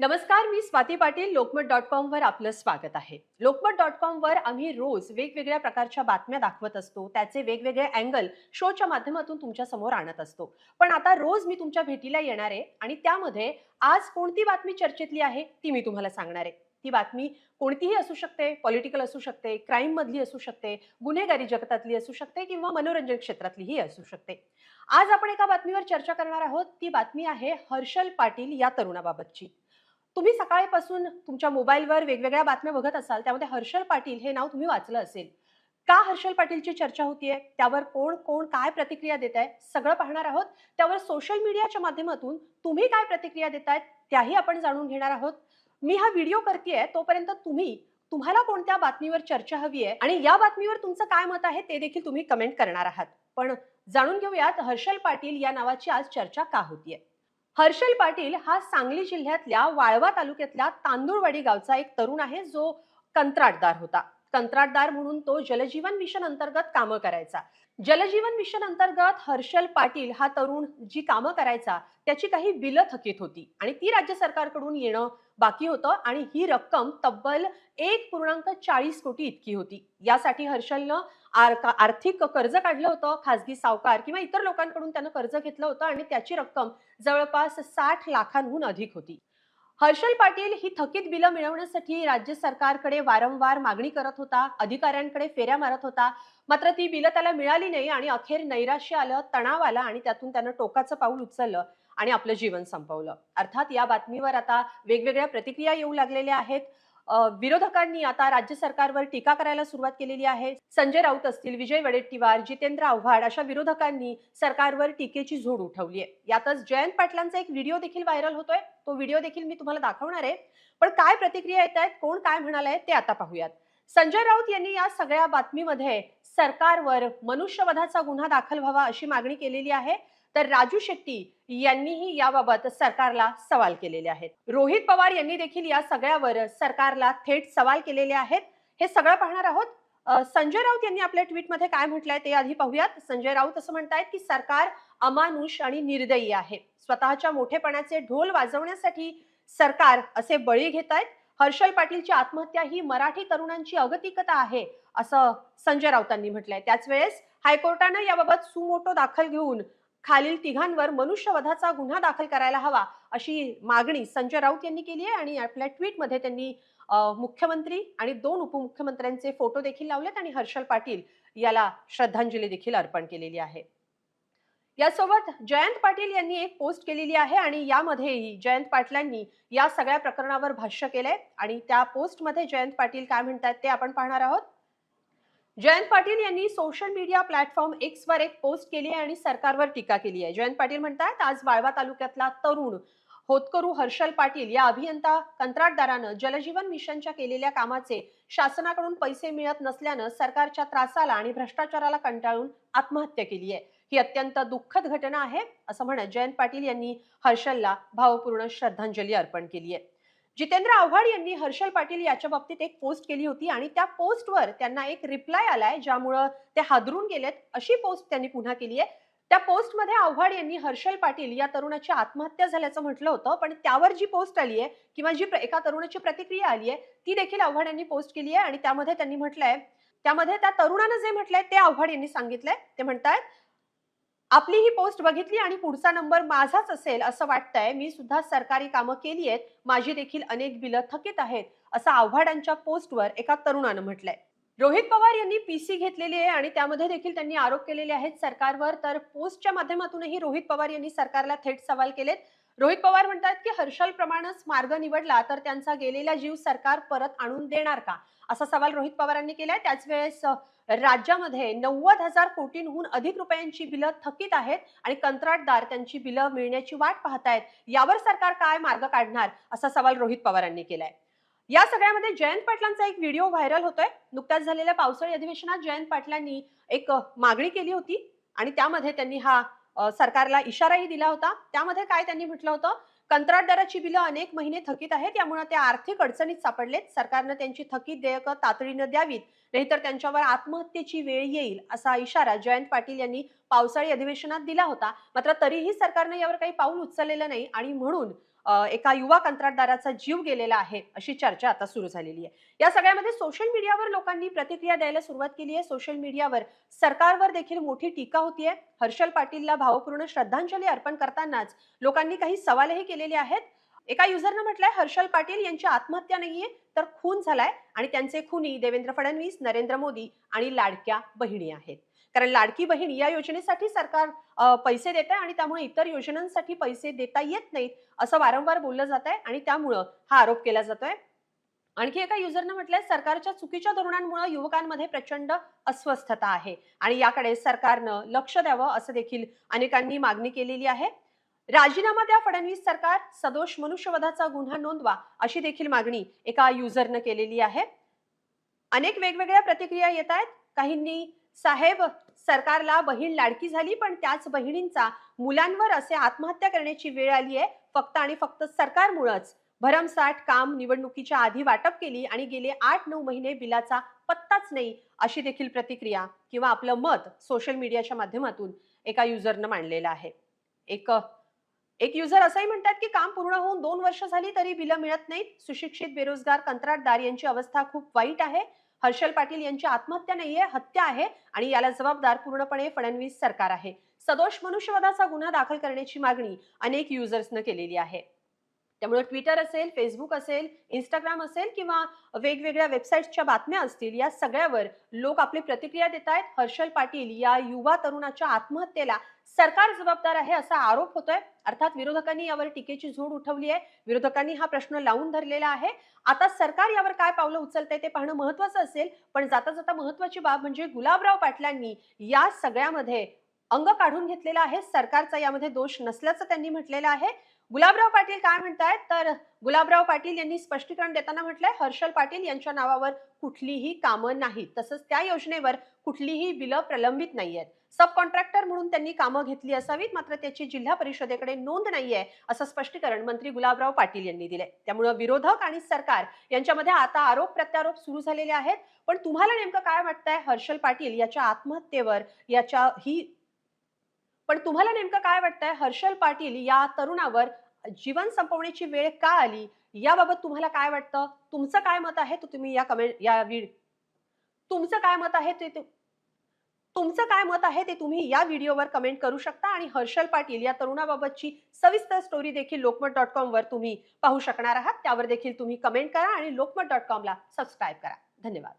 नमस्कार मी Swati Patil Lokmat dot com वर आपलं स्वागत आहे. लोकमत डॉट कॉम वर आम्ही रोज वेगवेगळ्या प्रकारच्या बातम्या दाखवत असतो. त्याचे वेगवेगळे अँगल शोच्या माध्यमातून तुमच्यासमोर आणत असतो. पण आता रोज मी तुमच्या भेटीला येणार आहे आणि त्यामध्ये आज कोणती बातमी चर्चेतली आहे ती मी तुम्हाला सांगणार आहे. ती बातमी कोणतीही असू शकते पॉलिटिकल असू शकते क्राईम मधली असू शकते गुन्हेगारी जगतातली असू शकते किंवा मनोरंजन क्षेत्रातलीही असू शकते. आज आपण एका बातमीवर चर्चा करणार आहोत. ती बातमी आहे हर्षल पाटील या तरुणाबाबतची. तुम्ही सकाळपासून तुमच्या मोबाईलवर वेगवेगळ्या बातम्या बघत असाल त्यामध्ये हर्षल पाटील हे नाव तुम्ही वाचलं असेल. का हर्षल पाटीलची चर्चा होतीये? त्यावर कोण कोण काय प्रतिक्रिया देत आहे सगळं पाहणार आहोत. त्यावर सोशल मीडियाच्या माध्यमातून तुम्ही काय प्रतिक्रिया देत आहेत त्याही आपण जाणून घेणार आहोत. मी हा व्हिडिओ करतेय तोपर्यंत तुम्ही तुम्हाला कोणत्या बातमीवर चर्चा हवी आहे आणि या बातमीवर तुमचं काय मत आहे ते देखील तुम्ही कमेंट करणार आहात. पण जाणून घेऊयात हर्षल पाटील या नावाची आज चर्चा का होतीये? हर्षल पाटील हा सांगली जिल्ह्यातल्या वाळवा तालुक्यातल्या तांदूळवाडी गावचा एक तरुण आहे जो कंत्राटदार होता. कंत्राटदार म्हणून तो जलजीवन मिशन अंतर्गत कामं करायचा. जलजीवन मिशन अंतर्गत हर्षल पाटील हा तरुण जी कामं करायचा त्याची काही बिलं थकीत होती आणि ती राज्य सरकारकडून येणं बाकी होतं आणि ही रक्कम तब्बल एक पूर्णांक चाळीस कोटी इतकी होती. यासाठी हर्षलनं आर्थिक कर्ज काढलं होतं खासगी सावकार किंवा इतर लोकांकडून त्यानं कर्ज घेतलं होतं आणि त्याची रक्कम जवळपास साठ लाखांहून अधिक होती. हर्षल पाटील ही थकीत बिलं मिळवण्यासाठी राज्य सरकारकडे वारंवार मागणी करत होता अधिकाऱ्यांकडे फेऱ्या मारत होता. मात्र ती बिलं त्याला मिळाली नाही आणि अखेर नैराश्य आलं तणाव आला आणि त्यातून त्यानं टोकाचं पाऊल उचललं आणि आपलं जीवन संपवलं. अर्थात या बातमीवर आता वेगवेगळ्या प्रतिक्रिया येऊ लागलेल्या आहेत. विरोधकांनी आता राज्य सरकारवर टीका करायला सुरुवात केलेली आहे. संजय राऊत असतील विजय वडेट्टीवार जितेंद्र आव्हाड अशा विरोधकांनी सरकारवर टीकेची झोड उठवली आहे. यातच जयंत पाटलांचा एक व्हिडिओ देखील व्हायरल होतोय. तो व्हिडिओ देखील मी तुम्हाला दाखवणार आहे. पण काय प्रतिक्रिया येत आहेत कोण काय म्हणालंय ते आता पाहूयात. संजय राऊत यांनी या सगळ्या बातमीमध्ये सरकारवर मनुष्यवधाचा गुन्हा दाखल व्हावा अशी मागणी केलेली आहे. तर राजू शेट्टी यांनीही याबाबत सरकारला सवाल केलेले आहेत. रोहित पवार यांनी देखील या सगळ्यावर सरकारला थेट सवाल केलेले आहेत. हे सगळं पाहणार आहोत. संजय राऊत यांनी आपल्या ट्विटमध्ये काय म्हटलंय ते आधी पाहूयात. संजय राऊत असं म्हणतायत की सरकार अमानुष आणि निर्दयी आहे. स्वतःच्या मोठेपणाचे ढोल वाजवण्यासाठी सरकार असे बळी घेत आहेत हर्षल पाटीलची आत्महत्या ही मराठी तरुणांची अगतिकता आहे असं संजय राऊतांनी म्हटलंय. त्याच वेळेस हायकोर्टानं याबाबत सुमोटो दाखल घेऊन खालील तिघांवर मनुष्यवधाचा गुन्हा दाखल करायला हवा अशी मागणी संजय राऊत यांनी केली आहे आणि आपल्या ट्विटमध्ये त्यांनी मुख्यमंत्री आणि दोन उपमुख्यमंत्र्यांचे फोटो देखील लावलेत आणि हर्षल पाटील याला श्रद्धांजली देखील अर्पण केलेली आहे. यासोबत जयंत पाटील यांनी एक पोस्ट केलेली आहे आणि यामध्येही जयंत पाटलांनी या सगळ्या प्रकरणावर भाष्य केलंय आणि त्या पोस्टमध्ये जयंत पाटील काय म्हणतात ते आपण पाहणार आहोत. जयंत पाटील यांनी सोशल मीडिया प्लॅटफॉर्म एक्स वर एक पोस्ट केली आहे आणि सरकारवर टीका केली आहे. जयंत पाटील म्हणतात आज वाळवा तालुक्यातला तरुण होतकरू हर्षल पाटील या अभियंता कंत्राटदारानं जलजीवन मिशनच्या केलेल्या कामाचे शासनाकडून पैसे मिळत नसल्यानं सरकारच्या त्रासाला आणि भ्रष्टाचाराला कंटाळून आत्महत्या केली आहे. ही अत्यंत दुःखद घटना आहे असं म्हणत जयंत पाटील यांनी हर्षलला भावपूर्ण श्रद्धांजली अर्पण केली आहे. जितेंद्र आव्हाड यांनी हर्षल पाटील याच्या बाबतीत एक पोस्ट केली होती आणि त्या पोस्टवर त्यांना एक रिप्लाय आलाय ज्यामुळं ते हादरून गेलेत अशी पोस्ट त्यांनी पुन्हा केली आहे त्या पोस्टमध्ये आव्हाड यांनी हर्षल पाटील या तरुणाची आत्महत्या झाल्याचं म्हटलं होतं पण त्यावर जी पोस्ट आली आहे किंवा जी एका तरुणाची प्रतिक्रिया आली आहे ती देखील आव्हाड यांनी पोस्ट केली आहे आणि त्यामध्ये त्यांनी म्हटलंय त्यामध्ये त्या तरुणानं जे म्हटलंय ते आव्हाड यांनी सांगितलंय. ते म्हणतायत आपली ही पोस्ट बघितली आणि पुढचा नंबर माझाच असेल असं वाटतंय मी सुद्धा सरकारी कामं केली आहेत माझी देखील अनेक बिलं थकीत आहेत असं आव्हाडांच्या पोस्टवर एका तरुणानं म्हटलंय. रोहित पवार यांनी पीसी घेतलेली आहे आणि त्यामध्ये देखील त्यांनी आरोप केलेले आहेत सरकारवर तर पोस्टच्या माध्यमातूनही रोहित पवार यांनी सरकारला थेट सवाल केलेत. रोहित पवार म्हणतात की हर्षल प्रमाणच मार्ग निवडला तर त्यांचा गेलेला जीव सरकार परत आणून देणार का? असा सवाल रोहित पवारांनी केलाय. त्याच वेळेस राज्यामध्ये नव्वद हजार कोटींहून अधिक रुपयांची बिलं थकीत आहेत आणि कंत्राटदार त्यांची बिलं मिळण्याची वाट पाहतायत. यावर सरकार काय मार्ग काढणार? असा सवाल रोहित पवारांनी केलाय. या सगळ्यामध्ये जयंत पाटलांचा एक व्हिडिओ व्हायरल होतोय. नुकत्याच झालेल्या पावसाळी अधिवेशनात जयंत पाटलांनी एक मागणी केली होती आणि त्यामध्ये त्यांनी हा सरकारला इशाराही दिला होता. त्यामध्ये काय त्यांनी म्हटलं होतं? कंत्राटदाराची बिलं अनेक महिने थकीत आहेत त्यामुळे ते आर्थिक अडचणीत सापडलेत. सरकारनं त्यांची थकीत देयकं तातडीनं द्यावीत नाहीतर त्यांच्यावर आत्महत्येची वेळ येईल असा इशारा जयंत पाटील यांनी पावसाळी अधिवेशनात दिला होता. मात्र तरीही सरकारनं यावर काही पाऊल उचललेलं नाही आणि म्हणून एका युवा कंत्राटदाराचा जीव गेलेला आहे अशी चर्चा आता सुरू झालेली आहे. या सगळ्यामध्ये सोशल मीडियावर लोकांनी प्रतिक्रिया द्यायला सुरुवात केली आहे. सोशल मीडियावर सरकारवर देखील मोठी टीका होतीये हर्षल पाटीलला भावपूर्ण श्रद्धांजली अर्पण करतानाच लोकांनी काही सवालही केलेले आहेत. एका युजरनं म्हटलंय हर्षल पाटील यांची आत्महत्या नाहीये तर खून झालाय आणि त्यांचे खुनी देवेंद्र फडणवीस नरेंद्र मोदी आणि लाडक्या बहिणी आहेत. कारण लाडकी बहीण या योजनेसाठी सरकार पैसे देत आहे आणि त्यामुळे इतर योजनांसाठी पैसे देता येत नाहीत असं वारंवार बोललं जात आहे आणि त्यामुळं हा आरोप केला जातोय. आणखी एका युजरनं म्हटलंय सरकारच्या चुकीच्या धोरणांमुळे युवकांमध्ये प्रचंड अस्वस्थता आहे आणि याकडे सरकारनं लक्ष द्यावं असं देखील अनेकांनी मागणी केलेली आहे. राजीनामा द्या फडणवीस सरकार सदोष मनुष्यवधाचा गुन्हा नोंदवा अशी देखील मागणी एका युजरनं केलेली आहे. अनेक वेगवेगळ्या प्रतिक्रिया येत आहेत. काहींनी साहेब सरकारला बहीण लाडकी झाली पण त्याच बहिणींचा मुलांवर असे आत्महत्या करण्याची वेळ आली आहे. फक्त आणि फक्त सरकारमुळेच भरमसाठ काम निवडणुकीच्या आधी वाटप केली आणि गेले आठ नऊ महिने बिलाचा पत्ताच नाही अशी देखील प्रतिक्रिया किंवा आपलं मत सोशल मीडियाच्या माध्यमातून एका युजरनं मांडलेलं आहे. एक एक युजर असंही म्हणतात की काम पूर्ण होऊन दोन वर्ष झाली तरी बिलं मिळत नाहीत. सुशिक्षित बेरोजगार कंत्राटदार यांची अवस्था खूप वाईट आहे. हर्षल पाटील यांची आत्महत्या नाहीये हत्या आहे आणि याला जबाबदार पूर्णपणे फडणवीस सरकार आहे. सदोष मनुष्यवधाचा गुन्हा दाखल करण्याची मागणी अनेक युजर्सनं केलेली आहे. त्यामुळे ट्विटर असेल फेसबुक असेल इंस्टाग्राम असेल किंवा वेगवेगळ्या वेबसाईट्सच्या बातम्या असतील या सगळ्यावर लोक आपली प्रतिक्रिया देत आहेत. हर्षल पाटील या युवा तरुणाच्या आत्महत्येला सरकार जबाबदार आहे असा आरोप होतोय. अर्थात विरोधकांनी यावर टीकेची झोड उठवली आहे. विरोधकांनी हा प्रश्न लावून धरलेला आहे. आता सरकार यावर काय पावलं उचलतंय ते पाहणं महत्वाचं असेल पण जाता जाता महत्वाची बाब म्हणजे गुलाबराव पाटलांनी या सगळ्यामध्ये अंग काढून घेतलेला आहे. सरकारचा यामध्ये दोष नसल्याचं त्यांनी म्हटलेलं आहे. गुलाबराव पाटील काय म्हणतायत? तर गुलाबराव पाटील यांनी स्पष्टीकरण देताना म्हटलंय हर्षल पाटील यांच्या नावावर कुठलीही कामं नाहीत. तसंच त्या योजनेवर कुठलीही बिलं प्रलंबित नाहीयेत. सब कॉन्ट्रॅक्टर म्हणून त्यांनी कामं घेतली असावीत मात्र त्याची जिल्हा परिषदेकडे नोंद नाहीये असं स्पष्टीकरण मंत्री गुलाबराव पाटील यांनी दिलंय. त्यामुळे विरोधक आणि सरकार यांच्यामध्ये आता आरोप प्रत्यारोप सुरू झालेले आहेत. पण तुम्हाला नेमकं काय वाटतंय? हर्षल पाटील याच्या आत्महत्येवर याच्या ही पण तुम्हाला नेमकं काय वाटतंय? हर्षल पाटील या तरुणावर जीवन संपवण्याची वेळ का आली? याबाबत तुम्हाला काय वाटतं? तुमचं काय मत आहे? तो तुम्ही या कमेंट या तुमचं काय मत आहे ते तुमचं काय मत आहे ते तुम्ही या व्हिडिओवर कमेंट करू शकता आणि हर्षल पाटील या तरुणाबाबतची सविस्तर स्टोरी देखील लोकमत डॉट कॉमवर तुम्ही पाहू शकणार आहात. त्यावर देखील तुम्ही कमेंट करा आणि लोकमत डॉट कॉमला सबस्क्राईब करा. धन्यवाद.